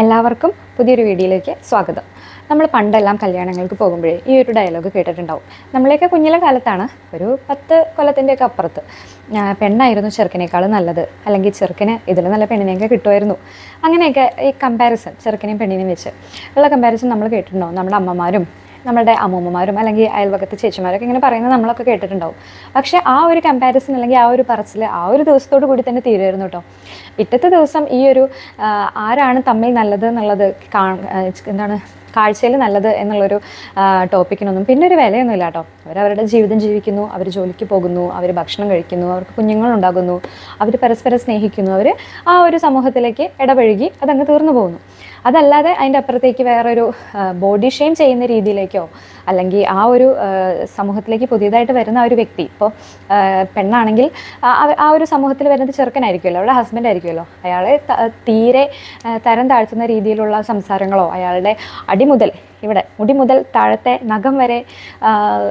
എല്ലാവർക്കും പുതിയൊരു വീഡിയോയിലേക്ക് സ്വാഗതം. നമ്മൾ പണ്ടെല്ലാം കല്യാണങ്ങൾക്ക് പോകുമ്പോഴേ ഈ ഒരു ഡയലോഗ് കേട്ടിട്ടുണ്ടാവും. നമ്മളെയൊക്കെ കുഞ്ഞിലെ കാലത്താണ് ഒരു പത്ത് കൊല്ലത്തിന്റെയൊക്കെ അപ്പുറത്ത്. പെണ്ണായിരുന്നു ചെറുക്കനേക്കാൾ നല്ലത്. അല്ലെങ്കിൽ ചെറുക്കന് ഇതിൽ നല്ല പെണ്ണിനെയൊക്കെ കിട്ടുമായിരുന്നു. അങ്ങനെയൊക്കെ ഈ കമ്പാരിസൺ ചെറുക്കനെയും പെണ്ണിനെയും വെച്ച് ഉള്ള കമ്പാരിസൺ നമ്മൾ കേട്ടിട്ടുണ്ടാവും. നമ്മുടെ അമ്മമാരും നമ്മുടെ അമ്മൂമ്മമാരും അല്ലെങ്കിൽ അയൽവക്കത്തെ ചേച്ചിമാരൊക്കെ ഇങ്ങനെ പറയുന്നത് നമ്മളൊക്കെ കേട്ടിട്ടുണ്ടാവും. പക്ഷേ ആ ഒരു കമ്പാരിസൺ അല്ലെങ്കിൽ ആ ഒരു പറച്ചിൽ ആ ഒരു ദിവസത്തോടു കൂടി തന്നെ തീരുമായിരുന്നു കേട്ടോ. പിറ്റത്തെ ദിവസം ഈ ഒരു ആരാണ് തമ്മിൽ നല്ലത് എന്നുള്ളത് എന്താണ് കാഴ്ചയിൽ നല്ലത് എന്നുള്ളൊരു ടോപ്പിക്കിനൊന്നും പിന്നെ ഒരു വിലയൊന്നുമില്ല കേട്ടോ. അവരവരുടെ ജീവിതം ജീവിക്കുന്നു അവർ ജോലിക്ക് പോകുന്നു അവർ ഭക്ഷണം കഴിക്കുന്നു അവർക്ക് കുഞ്ഞുങ്ങളുണ്ടാകുന്നു അവർ പരസ്പരം സ്നേഹിക്കുന്നു അവർ ആ ഒരു സമൂഹത്തിലേക്ക് ഇടപഴകി അതങ്ങ് തീർന്നു പോകുന്നു. അതല്ലാതെ അതിന്റെ അപ്പുറത്തേക്ക് വേറൊരു ബോഡി ഷെയിം ചെയ്യുന്ന രീതിയിലേക്കോ അല്ലെങ്കിൽ ആ ഒരു സമൂഹത്തിലേക്ക് പുതിയതായിട്ട് വരുന്ന ആ ഒരു വ്യക്തി ഇപ്പോൾ പെണ്ണാണെങ്കിൽ ആ ഒരു സമൂഹത്തിൽ വരുന്നത് ചെറുക്കനായിരിക്കുമല്ലോ അവളുടെ ഹസ്ബൻഡ് ആയിരിക്കുമല്ലോ. അയാളെ തീരെ തരം താഴ്ത്തുന്ന രീതിയിലുള്ള സംസാരങ്ങളോ അയാളുടെ അടിമുതൽ ഇവിടെ മുടി മുതൽ താഴത്തെ നഖം വരെ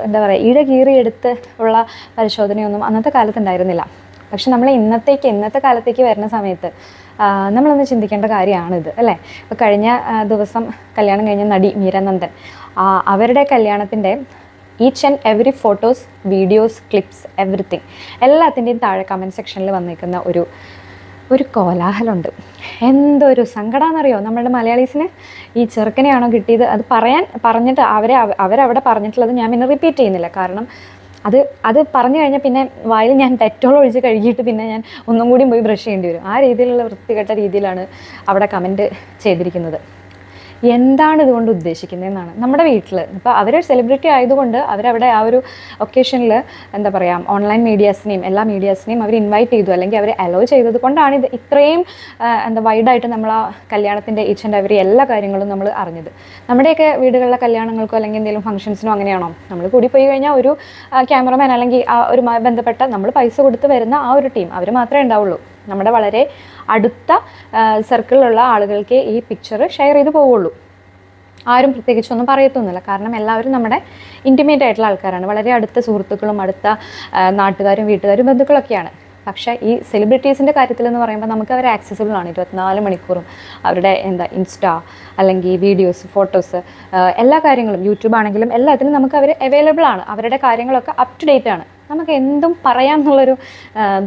എന്താ പറയുക ഇഴ കീറിയെടുത്ത് ഉള്ള പരിശോധനയൊന്നും അന്നത്തെ കാലത്ത് ഉണ്ടായിരുന്നില്ല. പക്ഷെ നമ്മൾ ഇന്നത്തേക്ക് ഇന്നത്തെ കാലത്തേക്ക് വരുന്ന സമയത്ത് നമ്മളൊന്ന് ചിന്തിക്കേണ്ട കാര്യമാണിത് അല്ലേ? ഇപ്പോൾ കഴിഞ്ഞ ദിവസം കല്യാണം കഴിഞ്ഞ നടി മീരാനന്ദൻ അവരുടെ കല്യാണത്തിന്റെ each and every photos videos clips everything എല്ലാത്തിന്റെയും താഴെ കമന്റ് സെക്ഷനിൽ വന്നിരിക്കുന്ന ഒരു ഒരു കോലാഹലമുണ്ട്. എന്തൊരു സങ്കടമെന്നറിയോ നമ്മളുടെ മലയാളീസിന് ഈ ചെറുക്കനെയാണോ കിട്ടിയത്? അത് പറയാൻ പറഞ്ഞിട്ട് അവരെ അവ- അവരവിടെ പറഞ്ഞിട്ടുള്ളത് ഞാൻ പിന്നെ റിപ്പീറ്റ് ചെയ്യുന്നില്ല. കാരണം അത് അത് പറഞ്ഞു കഴിഞ്ഞാൽ പിന്നെ വായിൽ ഞാൻ ഡെറ്റോൾ ഒഴിച്ച് കഴുകിയിട്ട് പിന്നെ ഞാൻ ഒന്നും കൂടി പോയി ബ്രഷ് ചെയ്യേണ്ടി വരും. ആ രീതിയിലുള്ള വൃത്തികെട്ട രീതിയിലാണ് അവിടെ കമന്റ് ചെയ്തിരിക്കുന്നത്. എന്താണ് ഇതുകൊണ്ട് ഉദ്ദേശിക്കുന്നതെന്നാണ്. നമ്മുടെ വീട്ടിൽ ഇപ്പോൾ അവർ സെലിബ്രിറ്റി ആയതുകൊണ്ട് അവരവിടെ ആ ഒരു ഒക്കേഷനിൽ എന്താ പറയുക ഓൺലൈൻ മീഡിയാസിനെയും എല്ലാ മീഡിയാസിനെയും അവർ ഇൻവൈറ്റ് ചെയ്തു അല്ലെങ്കിൽ അവർ അലോ ചെയ്തത് കൊണ്ടാണ് ഇത് ഇത്രയും എന്താ വൈഡായിട്ട് നമ്മൾ ആ കല്യാണത്തിന്റെ ഈച്ച് ആൻഡ് എവറി എല്ലാ കാര്യങ്ങളും നമ്മൾ അറിഞ്ഞത്. നമ്മുടെയൊക്കെ വീടുകളിലെ കല്യാണങ്ങൾക്കോ അല്ലെങ്കിൽ എന്തെങ്കിലും ഫംഗ്ഷൻസിനോ അങ്ങനെയാണോ? നമ്മൾ കൂടി പോയി കഴിഞ്ഞാൽ ഒരു ക്യാമറമാൻ അല്ലെങ്കിൽ ആ ഒരു ബന്ധപ്പെട്ട നമ്മൾ പൈസ കൊടുത്ത് വരുന്ന ആ ഒരു ടീം അവർ മാത്രമേ ഉണ്ടാവുള്ളൂ. നമ്മുടെ വളരെ അടുത്ത സർക്കിളിലുള്ള ആളുകൾക്ക് ഈ പിക്ചർ ഷെയർ ചെയ്ത് പോവുള്ളൂ. ആരും പ്രത്യേകിച്ചൊന്നും പറയത്തൊന്നുമില്ല. കാരണം എല്ലാവരും നമ്മുടെ ഇന്റിമേറ്റ് ആയിട്ടുള്ള ആൾക്കാരാണ്. വളരെ അടുത്ത സുഹൃത്തുക്കളും അടുത്ത നാട്ടുകാരും വീട്ടുകാരും ബന്ധുക്കളൊക്കെയാണ്. പക്ഷേ ഈ സെലിബ്രിറ്റീസിന്റെ കാര്യത്തിൽ എന്ന് പറയുമ്പോൾ നമുക്ക് അവർ ആക്സസിബിൾ ആണ്. ഇരുപത്തിനാല് മണിക്കൂറും അവരുടെ എന്താ ഇൻസ്റ്റ അല്ലെങ്കിൽ വീഡിയോസ് ഫോട്ടോസ് എല്ലാ കാര്യങ്ങളും യൂട്യൂബ് ആണെങ്കിലും എല്ലാത്തിനും നമുക്ക് അവർ അവൈലബിൾ ആണ്. അവരുടെ കാര്യങ്ങളൊക്കെ അപ് ടു ഡേറ്റ് ആണ്. നമുക്ക് എന്തും പറയാം എന്നുള്ളൊരു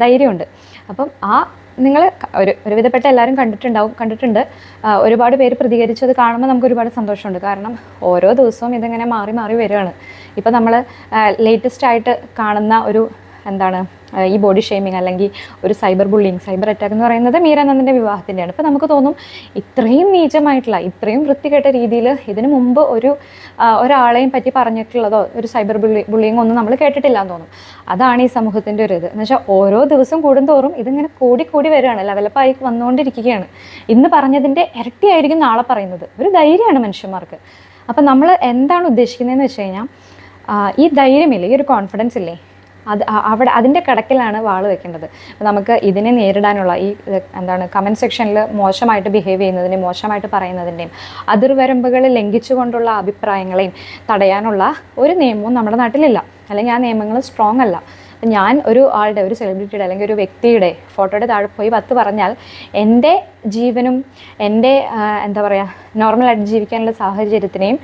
ധൈര്യമുണ്ട്. അപ്പം ആ നിങ്ങൾ ഒരു ഒരുവിധപ്പെട്ട എല്ലാവരും കണ്ടിട്ടുണ്ടാവും കണ്ടിട്ടുണ്ട്. ഒരുപാട് പേര് പ്രതികരിച്ചത് കാണുമ്പോൾ നമുക്ക് ഒരുപാട് സന്തോഷമുണ്ട്. കാരണം ഓരോ ദിവസവും ഇതിങ്ങനെ മാറി മാറി വരികയാണ്. ഇപ്പം നമ്മൾ ലേറ്റസ്റ്റ് ആയിട്ട് കാണുന്ന ഒരു എന്താണ് ഈ ബോഡി ഷെയ്മിങ് അല്ലെങ്കിൽ ഒരു സൈബർ ബുള്ളിങ് സൈബർ അറ്റാക്ക് എന്ന് പറയുന്നത് മീരാനന്ദന്റെ വിവാഹത്തിന്റെയാണ് അപ്പോൾ നമുക്ക് തോന്നും ഇത്രയും നീചമായിട്ടുള്ള ഇത്രയും വൃത്തികെട്ട രീതിയിൽ ഇതിനു മുമ്പ് ഒരു ഒരാളെയും പറ്റി പറഞ്ഞിട്ടുള്ളതോ ഒരു സൈബർ ബുള്ളി ബുള്ളിങ് ഒന്നും നമ്മൾ കേട്ടിട്ടില്ല എന്ന് തോന്നും. അതാണ് ഈ സമൂഹത്തിന്റെ ഒരു ഇത്. എന്ന് വെച്ചാൽ ഓരോ ദിവസം കൂടുന്തോറും ഇതിങ്ങനെ കൂടി കൂടി വരികയാണ്. ലെവലപ്പായി വന്നുകൊണ്ടിരിക്കുകയാണ്. ഇന്ന് പറഞ്ഞതിന്റെ ഇരട്ടിയായിരിക്കും നാളെ പറയുന്നത്. ഒരു ധൈര്യമാണ് മനുഷ്യന്മാർക്ക്. അപ്പം നമ്മൾ എന്താണ് ഉദ്ദേശിക്കുന്നതെന്ന് വെച്ച് കഴിഞ്ഞാൽ ഈ ധൈര്യമില്ലേ ഈ ഒരു കോൺഫിഡൻസ് ഇല്ലേ? അത് അവിടെ അതിന്റെ കിടക്കിലാണ് വാൾ വെക്കേണ്ടത്. നമുക്ക് ഇതിനെ നേരിടാനുള്ള ഈ എന്താണ് കമന്റ് സെക്ഷനിൽ മോശമായിട്ട് ബിഹേവ് ചെയ്യുന്നതിന്റെയും മോശമായിട്ട് പറയുന്നതിന്റെയും അതിർവരമ്പുകൾ ലംഘിച്ചുകൊണ്ടുള്ള അഭിപ്രായങ്ങളെയും തടയാനുള്ള ഒരു നിയമവും നമ്മുടെ നാട്ടിലില്ല. അല്ലെങ്കിൽ ആ നിയമങ്ങൾ സ്ട്രോങ് അല്ല. ഞാൻ ഒരു ആളുടെ ഒരു സെലിബ്രിറ്റിയുടെ അല്ലെങ്കിൽ ഒരു വ്യക്തിയുടെ ഫോട്ടോയുടെ താഴെ പോയി പത്ത് പറഞ്ഞാൽ എന്റെ ജീവനും എന്റെ എന്താ പറയുക നോർമലായിട്ട് ജീവിക്കാനുള്ള സാഹചര്യത്തിനെയും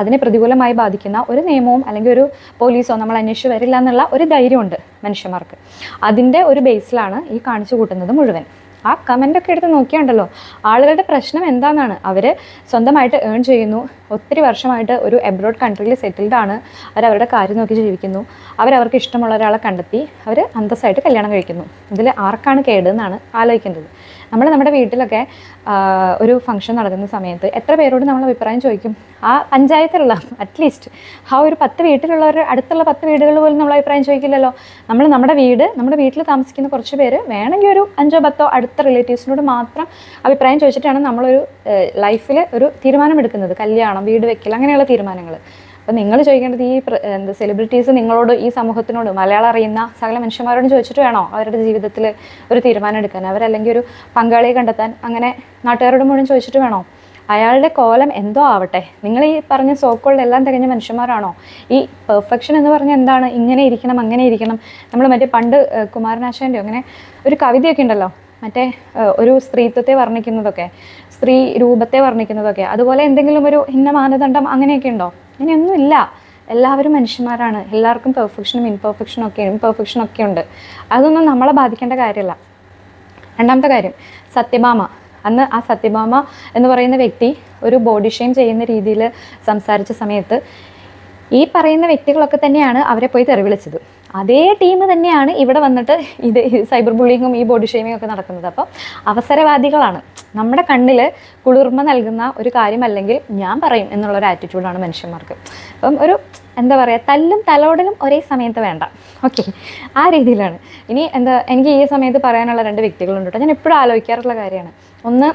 അതിനെ പ്രതികൂലമായി ബാധിക്കുന്ന ഒരു നിയമവും അല്ലെങ്കിൽ ഒരു പോലീസോ നമ്മൾ അന്വേഷിച്ച് വരില്ല എന്നുള്ള ഒരു ധൈര്യമുണ്ട് മനുഷ്യന്മാർക്ക്. അതിന്റെ ഒരു ബേസിലാണ് ഈ കാണിച്ചു കൂട്ടുന്നത് മുഴുവൻ. ആ കമന്റൊക്കെ എടുത്ത് നോക്കിയാണ്ടല്ലോ ആളുകളുടെ പ്രശ്നം എന്താണെന്നാണ്. അവർ സ്വന്തമായിട്ട് ഏൺ ചെയ്യുന്നു. ഒത്തിരി വർഷമായിട്ട് ഒരു എബ്രോഡ് കൺട്രിയിൽ സെറ്റിൽഡ് ആണ്. അവരവരുടെ കാര്യം നോക്കി ജീവിക്കുന്നു. അവരവർക്ക് ഇഷ്ടമുള്ള ഒരാളെ കണ്ടെത്തി അവർ അന്തസ്സായിട്ട് കല്യാണം കഴിക്കുന്നു. ഇതിൽ ആർക്കാണ് കേടെന്നാണ് ആലോചിക്കേണ്ടത്. നമ്മൾ നമ്മുടെ വീട്ടിലൊക്കെ ഒരു ഫംഗ്ഷൻ നടക്കുന്ന സമയത്ത് എത്ര പേരോട് നമ്മൾ അഭിപ്രായം ചോദിക്കും? ആ പഞ്ചായത്തിലുള്ള അറ്റ്ലീസ്റ്റ് ആ ഒരു പത്ത് വീട്ടിലുള്ളവർ അടുത്തുള്ള പത്ത് വീടുകൾ പോലും നമ്മൾ അഭിപ്രായം ചോദിക്കില്ലല്ലോ. നമ്മൾ നമ്മുടെ വീട് നമ്മുടെ വീട്ടിൽ താമസിക്കുന്ന കുറച്ച് പേര് വേണമെങ്കിൽ ഒരു അഞ്ചോ പത്തോ അടുത്ത റിലേറ്റീവ്സിനോട് മാത്രം അഭിപ്രായം ചോദിച്ചിട്ടാണ് നമ്മളൊരു ലൈഫിൽ ഒരു തീരുമാനം എടുക്കുന്നത് കല്യാണം വീട് വെക്കൽ അങ്ങനെയുള്ള തീരുമാനങ്ങൾ അപ്പം നിങ്ങൾ ചോദിക്കേണ്ടത് ഈ എന്താ സെലിബ്രിറ്റീസ് നിങ്ങളോട് ഈ സമൂഹത്തിനോട് മലയാളം അറിയുന്ന സകല മനുഷ്യന്മാരോട് ചോദിച്ചിട്ട് വേണോ അവരുടെ ജീവിതത്തിൽ ഒരു തീരുമാനം എടുക്കാൻ? അവരല്ലെങ്കിൽ ഒരു പങ്കാളിയെ കണ്ടെത്താൻ അങ്ങനെ നാട്ടുകാരോട് മുഴുവൻ ചോദിച്ചിട്ട് വേണോ? അയാളുടെ കോലം എന്തോ ആവട്ടെ. നിങ്ങൾ ഈ പറഞ്ഞ സോക്കോളിൽ എല്ലാം തികഞ്ഞ മനുഷ്യന്മാരാണോ? ഈ പെർഫെക്ഷൻ എന്ന് പറഞ്ഞാൽ എന്താണ്? ഇങ്ങനെ ഇരിക്കണം അങ്ങനെ ഇരിക്കണം. നമ്മൾ മറ്റേ പണ്ട് കുമാരനാശാന്റെ അങ്ങനെ ഒരു കവിതയൊക്കെ ഉണ്ടല്ലോ. മറ്റേ ഒരു സ്ത്രീത്വത്തെ വർണിക്കുന്നതൊക്കെ. സ്ത്രീ രൂപത്തെ വർണിക്കുന്നതൊക്കെ. അതുപോലെ എന്തെങ്കിലും ഒരു ഇന്ന മാനദണ്ഡം അങ്ങനെയൊക്കെ ഉണ്ടോ? അങ്ങനെയൊന്നുമില്ല. എല്ലാവരും മനുഷ്യന്മാരാണ്. എല്ലാവർക്കും പെർഫെക്ഷനും ഇൻപെർഫെക്ഷനും ഒക്കെ ഇംപെർഫെക്ഷനും ഒക്കെ ഉണ്ട്. അതൊന്നും നമ്മളെ ബാധിക്കേണ്ട കാര്യമല്ല. രണ്ടാമത്തെ കാര്യം സത്യഭാമ. അന്ന് ആ സത്യഭാമ എന്ന് പറയുന്ന വ്യക്തി ഒരു ബോഡി ഷെയിം ചെയ്യുന്ന രീതിയിൽ സംസാരിച്ച സമയത്ത് ഈ പറയുന്ന വ്യക്തികളൊക്കെ തന്നെയാണ് അവരെ പോയി തെറി വിളിച്ചത് അതേ ടീം തന്നെയാണ് ഇവിടെ വന്നിട്ട് ഇത് സൈബർ ബുള്ളിങ്ങും ഈ ബോഡി ഷെയിമിങ്ങും ഒക്കെ നടക്കുന്നത്. അപ്പോൾ അവസരവാദികളാണ്. നമ്മുടെ കണ്ണിൽ കുളിർമ നൽകുന്ന ഒരു കാര്യമല്ലെങ്കിൽ ഞാൻ പറയും എന്നുള്ളൊരു ആറ്റിറ്റ്യൂഡാണ് മനുഷ്യന്മാർക്ക്. അപ്പം ഒരു എന്താ പറയുക തല്ലും തലോടലും ഒരേ സമയത്ത് വേണ്ട. ഓക്കെ ആ രീതിയിലാണ്. ഇനി എന്താ എനിക്ക് ഈ സമയത്ത് പറയാനുള്ള രണ്ട് വ്യക്തികളുണ്ട് കേട്ടോ. ഞാൻ എപ്പോഴും ആലോചിക്കാറുള്ള കാര്യമാണ്. ഒന്ന്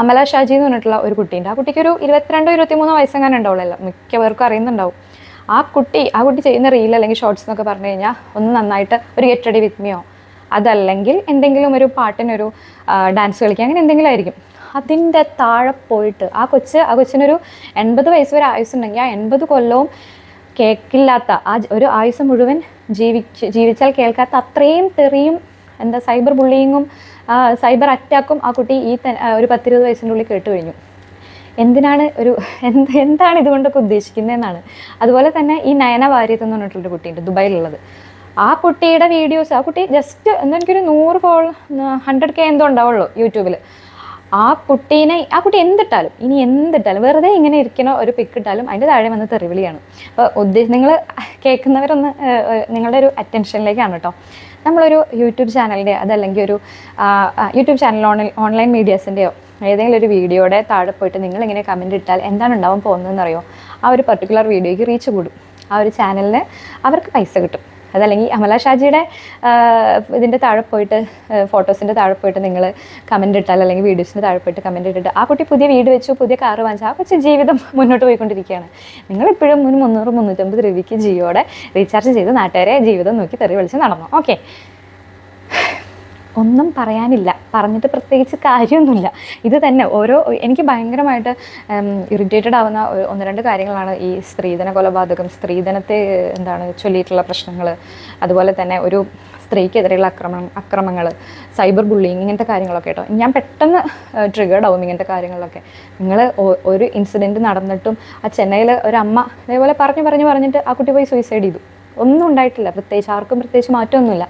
അമല ഷാജി എന്ന് പറഞ്ഞിട്ടുള്ള ഒരു കുട്ടിയുണ്ട്. ആ കുട്ടിക്ക് ഒരു ഇരുപത്തിരണ്ടോ ഇരുപത്തിമൂന്നോ വയസ്സെങ്ങനെ ഉണ്ടാവുള്ളല്ലോ മിക്കവർക്കും അറിയുന്നുണ്ടാവും. ആ കുട്ടി ആ കുട്ടി ചെയ്യുന്ന റീൽ അല്ലെങ്കിൽ ഷോർട്സ് എന്നൊക്കെ പറഞ്ഞു കഴിഞ്ഞാൽ ഒന്ന് നന്നായിട്ട് ഒരു ഗെറ്റടി വിത്മിയോ അതല്ലെങ്കിൽ എന്തെങ്കിലും ഒരു പാട്ടിനൊരു ഡാൻസ് കളിക്കുക അങ്ങനെ എന്തെങ്കിലും ആയിരിക്കും. അതിന്റെ താഴെ പോയിട്ട് ആ കൊച്ച് ആ കൊച്ചിനൊരു എൺപത് വയസ്സ് വരെ ആയുസ്സുണ്ടെങ്കിൽ ആ എൺപത് കൊല്ലവും കേൾക്കില്ലാത്ത ആ ഒരു ആയുസ് മുഴുവൻ ജീവിച്ച് ജീവിച്ചാൽ കേൾക്കാത്ത അത്രയും തെറിയും എന്താ സൈബർ ബുള്ളിങ്ങും സൈബർ അറ്റാക്കും ആ കുട്ടി ഈ ഒരു പത്തിരുപത് വയസ്സിന്റെ ഉള്ളിൽ കേട്ട് കഴിഞ്ഞു. എന്തിനാണ് ഒരു എന്ത് എന്താണ് ഇതുകൊണ്ടൊക്കെ ഉദ്ദേശിക്കുന്നതെന്നാണ്. അതുപോലെ തന്നെ ഈ നയന വാര്യത്ത് എന്ന് പറഞ്ഞിട്ടുള്ളൊരു കുട്ടിയുണ്ട് ദുബായിലുള്ളത്. ആ കുട്ടിയുടെ വീഡിയോസ് ആ കുട്ടി ജസ്റ്റ് എന്താ എനിക്കൊരു നൂറ് ഫോൾ ഹൺഡ്രഡ് കെ എന്തോ ഉണ്ടാവുള്ളൂ യൂട്യൂബിൽ ആ കുട്ടീനെ ആ കുട്ടി എന്തിട്ടാലും ഇനി എന്തിട്ടാലും വെറുതെ ഇങ്ങനെ ഇരിക്കണോ ഒരു പിക്ക് ഇട്ടാലും അതിന്റെ താഴെ വന്ന് തെറിവിളിയാണ്. അപ്പോൾ ഉദ്ദേശം നിങ്ങൾ കേൾക്കുന്നവരൊന്ന് നിങ്ങളുടെ ഒരു അറ്റൻഷനിലേക്കാണ് കേട്ടോ. നമ്മളൊരു യൂട്യൂബ് ചാനലിന്റെ അതല്ലെങ്കിൽ ഒരു യൂട്യൂബ് ചാനൽ ഓൺലൈൻ ഓൺലൈൻ മീഡിയാസിന്റെയോ ഏതെങ്കിലും ഒരു വീഡിയോയുടെ താഴെ പോയിട്ട് നിങ്ങൾ ഇങ്ങനെ കമന്റ് ഇട്ടാൽ എന്താണ് ഉണ്ടാവാൻ പോകുന്നതെന്ന് അറിയോ ആ ഒരു പർട്ടിക്കുലർ വീഡിയോയ്ക്ക് റീച്ച് കൂടും. ആ ഒരു ചാനലിന് അവർക്ക് പൈസ കിട്ടും. അതല്ലെങ്കിൽ അമല ഷാജിയുടെ ഇതിന്റെ താഴെ പോയിട്ട് ഫോട്ടോസിന്റെ താഴെ പോയിട്ട് നിങ്ങൾ കമന്റ് ഇട്ടാൽ അല്ലെങ്കിൽ വീഡിയോസിന്റെ താഴെ പോയിട്ട് കമന്റ് ഇട്ടിട്ട് ആ കുട്ടി പുതിയ വീട് വെച്ചു പുതിയ കാറ് വാങ്ങിച്ചു ആ കൊച്ചു ജീവിതം മുന്നോട്ട് പോയിക്കൊണ്ടിരിക്കുകയാണ്. നിങ്ങളിപ്പോഴും ഒരു മുന്നൂറ് മുന്നൂറ്റമ്പത് രൂപയ്ക്ക് ജിയോടെ റീചാർജ് ചെയ്ത് നാട്ടുകാരെ ജീവിതം നോക്കി തെറി വിളിച്ച് നടന്നു? ഓക്കെ ഒന്നും പറയാനില്ല. പറഞ്ഞിട്ട് പ്രത്യേകിച്ച് കാര്യമൊന്നുമില്ല. ഇത് തന്നെ ഓരോ എനിക്ക് ഭയങ്കരമായിട്ട് ഇറിറ്റേറ്റഡ് ആവുന്ന ഒന്ന് രണ്ട് കാര്യങ്ങളാണ് ഈ സ്ത്രീധന കൊലപാതകം സ്ത്രീധനത്തെ എന്താണ് ചൊല്ലിയിട്ടുള്ള പ്രശ്നങ്ങൾ അതുപോലെ തന്നെ ഒരു സ്ത്രീക്കെതിരെയുള്ള അക്രമം അക്രമങ്ങൾ സൈബർ ബുള്ളിങ് ഇങ്ങനത്തെ കാര്യങ്ങളൊക്കെ കേട്ടോ. ഞാൻ പെട്ടെന്ന് ട്രിഗേർഡ് ആവും ഇങ്ങനത്തെ കാര്യങ്ങളിലൊക്കെ നിങ്ങൾ ഒരു ഇൻസിഡന്റ് നടന്നിട്ടും ആ ചെന്നൈയിൽ ഒരു അമ്മ ഇതേപോലെ പറഞ്ഞു പറഞ്ഞു പറഞ്ഞിട്ട് ആ കുട്ടി പോയി സൂയിസൈഡ് ചെയ്തു. ഒന്നും ഉണ്ടായിട്ടില്ല. പ്രത്യേകിച്ച് ആർക്കും പ്രത്യേകിച്ച് മാറ്റമൊന്നുമില്ല.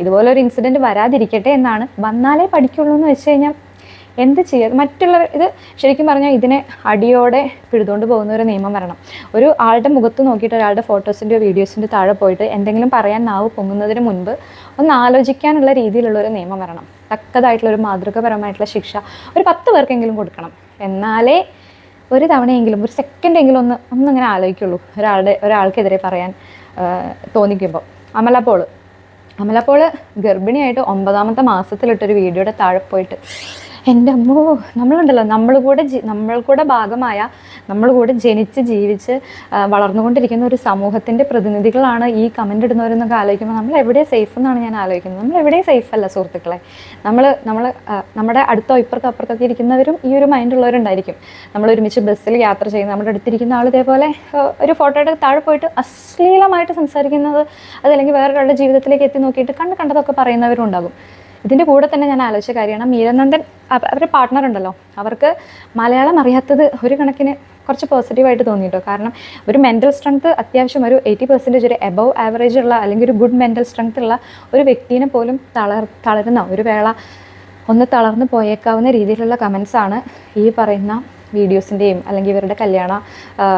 ഇതുപോലെ ഒരു ഇൻസിഡന്റ് വരാതിരിക്കട്ടെ എന്നാണ്. വന്നാലേ പഠിക്കുള്ളൂ എന്ന് വെച്ച് കഴിഞ്ഞാൽ എന്ത് ചെയ്യുക മറ്റുള്ളവർ ഇത് ശരിക്കും പറഞ്ഞാൽ ഇതിനെ അടിയോടെ പിഴുതുകൊണ്ട് പോകുന്ന ഒരു നിയമം വരണം. ഒരു ആളുടെ മുഖത്ത് നോക്കിയിട്ട് ഒരാളുടെ ഫോട്ടോസിന്റെയോ വീഡിയോസിന്റെ താഴെ പോയിട്ട് എന്തെങ്കിലും പറയാൻ നാവ് പൊങ്ങുന്നതിന് മുൻപ് ഒന്ന് ആലോചിക്കാനുള്ള രീതിയിലുള്ള ഒരു നിയമം വരണം. തക്കതായിട്ടുള്ള ഒരു മാതൃകപരമായിട്ടുള്ള ശിക്ഷ ഒരു പത്ത് പേർക്കെങ്കിലും കൊടുക്കണം. എന്നാലേ ഒരു തവണയെങ്കിലും ഒരു സെക്കൻഡെങ്കിലും ഒന്ന് ഒന്നിങ്ങനെ ആലോചിക്കുള്ളൂ. ഒരാളുടെ ഒരാൾക്കെതിരെ പറയാൻ തോന്നിക്കുമ്പോൾ അമല പോൾ. അമലപ്പോൾ ഗർഭിണിയായിട്ട് ഒമ്പതാമത്തെ മാസത്തിലിട്ടൊരു വീഡിയോയുടെ താഴെ പോയിട്ട് എന്റെ അമ്മോ നമ്മളുണ്ടല്ലോ. നമ്മൾ കൂടെ നമ്മൾ കൂടെ ഭാഗമായ നമ്മൾ കൂടെ ജനിച്ച് ജീവിച്ച് വളർന്നുകൊണ്ടിരിക്കുന്ന ഒരു സമൂഹത്തിന്റെ പ്രതിനിധികളാണ് ഈ കമന്റ് ഇടുന്നവരെന്നൊക്കെ ആലോചിക്കുമ്പോൾ നമ്മൾ എവിടെ സേഫ് എന്നാണ് ഞാൻ ആലോചിക്കുന്നത്. നമ്മൾ എവിടെ സേഫ് അല്ല സുഹൃത്തുക്കളെ. നമ്മൾ നമ്മൾ നമ്മുടെ അടുത്തോ ഇപ്പുറത്തോ അപ്പുറത്തൊക്കെ ഇരിക്കുന്നവരും ഈ ഒരു മൈൻഡ് മൈൻഡുള്ളവരുണ്ടായിരിക്കും നമ്മൾ ഒരുമിച്ച് ബസ്സിൽ യാത്ര ചെയ്യുന്ന നമ്മുടെ അടുത്തിരിക്കുന്ന ആൾ ഇതേപോലെ ഒരു ഫോട്ടോയുടെ താഴെ പോയിട്ട് അശ്ലീലമായിട്ട് സംസാരിക്കുന്നത് അതല്ലെങ്കിൽ വേറൊരാളുടെ ജീവിതത്തിലേക്ക് എത്തി നോക്കിയിട്ട് കണ്ട് കണ്ടതൊക്കെ പറയുന്നവരും ഉണ്ടാകും ഇതിന്റെ കൂടെ തന്നെ ഞാൻ ആലോചിച്ച കാര്യമാണ് മീരനന്ദൻ അവ- അവരുടെ പാർട്ട്ണർ ഉണ്ടല്ലോ. അവർക്ക് മലയാളം അറിയാത്തത് ഒരു കണക്കിന് കുറച്ച് പോസിറ്റീവായിട്ട് തോന്നിയിട്ടോ. കാരണം ഒരു മെന്റൽ സ്ട്രെങ്ത് അത്യാവശ്യം ഒരു എയ്റ്റി പെർസെന്റേജ് ഒരു എബവ് ആവറേജ് ഉള്ള അല്ലെങ്കിൽ ഒരു ഗുഡ് മെന്റൽ സ്ട്രെങ്ത് ഉള്ള ഒരു വ്യക്തിനെ പോലും തളർ തളരുന്ന ഒരു വേള ഒന്ന് തളർന്നു പോയേക്കാവുന്ന രീതിയിലുള്ള കമൻസാണ് ഈ പറയുന്ന വീഡിയോസിന്റെയും അല്ലെങ്കിൽ ഇവരുടെ കല്യാണ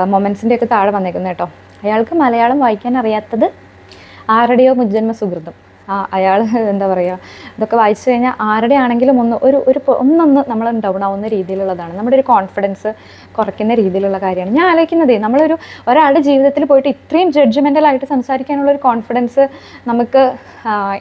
മൊമെൻസിന്റെ ഒക്കെ താഴെ വന്നേക്കുന്നത് കേട്ടോ. അയാൾക്ക് മലയാളം വായിക്കാൻ അറിയാത്തത് ആരുടെയോ മുജ്ജന്മ സുഹൃതം ആ അയാൾ എന്താ പറയുക ഇതൊക്കെ വായിച്ചു കഴിഞ്ഞാൽ ആരുടെ ആണെങ്കിലും ഒന്ന് ഒരു ഒരു ഒന്നൊന്ന് നമ്മൾ ഡൗൺ ആവുന്ന രീതിയിലുള്ളതാണ്. നമ്മുടെ ഒരു കോൺഫിഡൻസ് കുറയ്ക്കുന്ന രീതിയിലുള്ള കാര്യമാണ്. ഞാൻ ആലോചിക്കുന്നതേ നമ്മളൊരു ഒരാളുടെ ജീവിതത്തിൽ പോയിട്ട് ഇത്രയും ജഡ്ജ്മെന്റലായിട്ട് സംസാരിക്കാനുള്ള ഒരു കോൺഫിഡൻസ് നമുക്ക്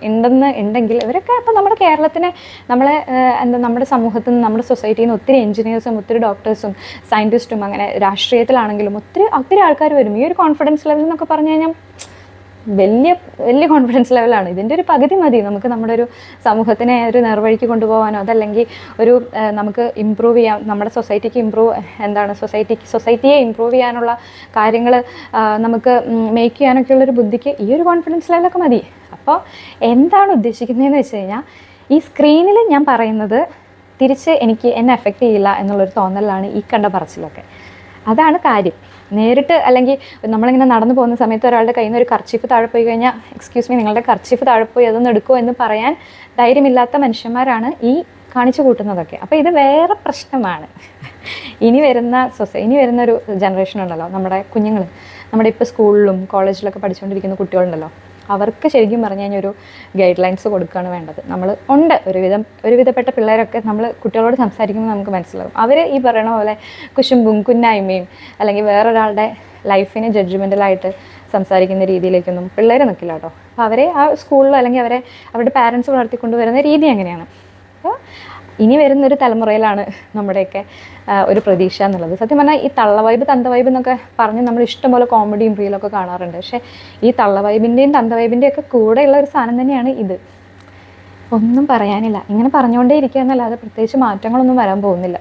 ഉണ്ടെന്ന് ഉണ്ടെങ്കിൽ ഇവരൊക്കെ അപ്പോൾ നമ്മുടെ കേരളത്തിനെ നമ്മളെ എന്താ നമ്മുടെ സമൂഹത്തിൽ നിന്ന് നമ്മുടെ സൊസൈറ്റിയിൽ നിന്ന് ഒത്തിരി എഞ്ചിനീയേഴ്സും ഒത്തിരി ഡോക്ടേഴ്സും സയന്റിസ്റ്റും അങ്ങനെ രാഷ്ട്രീയത്തിലാണെങ്കിലും ഒത്തിരി ഒത്തിരി ആൾക്കാർ വരും. ഈ ഒരു കോൺഫിഡൻസ് ലെവൽ എന്നൊക്കെ പറഞ്ഞു കഴിഞ്ഞാൽ വലിയ വലിയ കോൺഫിഡൻസ് ലെവലാണ് ഇതിന്റെ ഒരു പകുതി മതി. നമുക്ക് നമ്മുടെ ഒരു സമൂഹത്തിനെ ഒരു നേർവഴിക്ക് കൊണ്ടുപോകാനോ അതല്ലെങ്കിൽ ഒരു നമുക്ക് ഇമ്പ്രൂവ് ചെയ്യാൻ നമ്മുടെ സൊസൈറ്റിക്ക് ഇമ്പ്രൂവ് എന്താണ് സൊസൈറ്റിക്ക് സൊസൈറ്റിയെ ഇമ്പ്രൂവ് ചെയ്യാനുള്ള കാര്യങ്ങൾ നമുക്ക് മേക്ക് ചെയ്യാനൊക്കെ ഉള്ളൊരു ബുദ്ധിക്ക് ഈ ഒരു കോൺഫിഡൻസ് ലെവലൊക്കെ മതി. അപ്പോൾ എന്താണ് ഉദ്ദേശിക്കുന്നതെന്ന് വെച്ച് കഴിഞ്ഞാൽ ഈ സ്ക്രീനിൽ ഞാൻ പറയുന്നത് തിരിച്ച് എനിക്ക് എന്നെ എഫക്റ്റ് ചെയ്യില്ല എന്നുള്ളൊരു തോന്നലാണ് ഈ കണ്ട പറച്ചിലൊക്കെ. അതാണ് കാര്യം. നേരിട്ട് അല്ലെങ്കിൽ നമ്മളിങ്ങനെ നടന്നു പോകുന്ന സമയത്ത് ഒരാളുടെ കയ്യിൽ നിന്ന് ഒരു കർച്ചീഫ് താഴെ പോയി കഴിഞ്ഞാൽ എക്സ്ക്യൂസ് മീ നിങ്ങളുടെ കർച്ചീഫ് താഴെ പോയി അതൊന്ന് എടുക്കുമോ എന്ന് പറയാൻ ധൈര്യമില്ലാത്ത മനുഷ്യന്മാരാണ് ഈ കാണിച്ചു കൂട്ടുന്നതൊക്കെ. അപ്പോൾ ഇത് വേറെ പ്രശ്നമാണ്. ഇനി വരുന്ന സൊസൈ ഇനി വരുന്ന ഒരു ജനറേഷൻ ഉണ്ടല്ലോ നമ്മുടെ കുഞ്ഞുങ്ങൾ നമ്മുടെ ഇപ്പോൾ സ്കൂളിലും കോളേജിലൊക്കെ പഠിച്ചുകൊണ്ടിരിക്കുന്ന കുട്ടികളുണ്ടല്ലോ. അവർക്ക് ശരിക്കും പറഞ്ഞു കഴിഞ്ഞാൽ ഒരു ഗൈഡ് ലൈൻസ് കൊടുക്കുകയാണ് വേണ്ടത്. നമ്മൾ ഉണ്ട്. ഒരുവിധം ഒരുവിധപ്പെട്ട പിള്ളേരൊക്കെ നമ്മൾ കുട്ടികളോട് സംസാരിക്കുമ്പോൾ നമുക്ക് മനസ്സിലാവും അവർ ഈ പറയണ പോലെ കുശുമ്പും കുന്നായ്മയും അല്ലെങ്കിൽ വേറൊരാളുടെ ലൈഫിനെ ജഡ്ജ്മെന്റലായിട്ട് സംസാരിക്കുന്ന രീതിയിലേക്കൊന്നും പിള്ളേരെ നിൽക്കില്ല കേട്ടോ. അപ്പോൾ അവരെ ആ സ്കൂളിൽ അല്ലെങ്കിൽ അവരെ അവരുടെ പാരൻസ് വളർത്തിക്കൊണ്ടുവരുന്ന രീതി അങ്ങനെയാണ് അപ്പോൾ ഇനി വരുന്നൊരു തലമുറയിലാണ് നമ്മുടെയൊക്കെ ഒരു പ്രതീക്ഷ എന്നുള്ളത്. സത്യം പറഞ്ഞാൽ ഈ തള്ള വൈബ് തന്ത എന്നൊക്കെ പറഞ്ഞ് നമ്മൾ ഇഷ്ടംപോലെ കോമഡിയും റീലൊക്കെ കാണാറുണ്ട്. പക്ഷേ ഈ തള്ള വൈബിന്റെയും തന്ത ഒക്കെ കൂടെയുള്ള ഒരു സാധനം തന്നെയാണ് ഇത്. ഒന്നും പറയാനില്ല. ഇങ്ങനെ പറഞ്ഞുകൊണ്ടേ ഇരിക്കുക എന്നല്ലാതെ പ്രത്യേകിച്ച് മാറ്റങ്ങളൊന്നും വരാൻ പോകുന്നില്ല.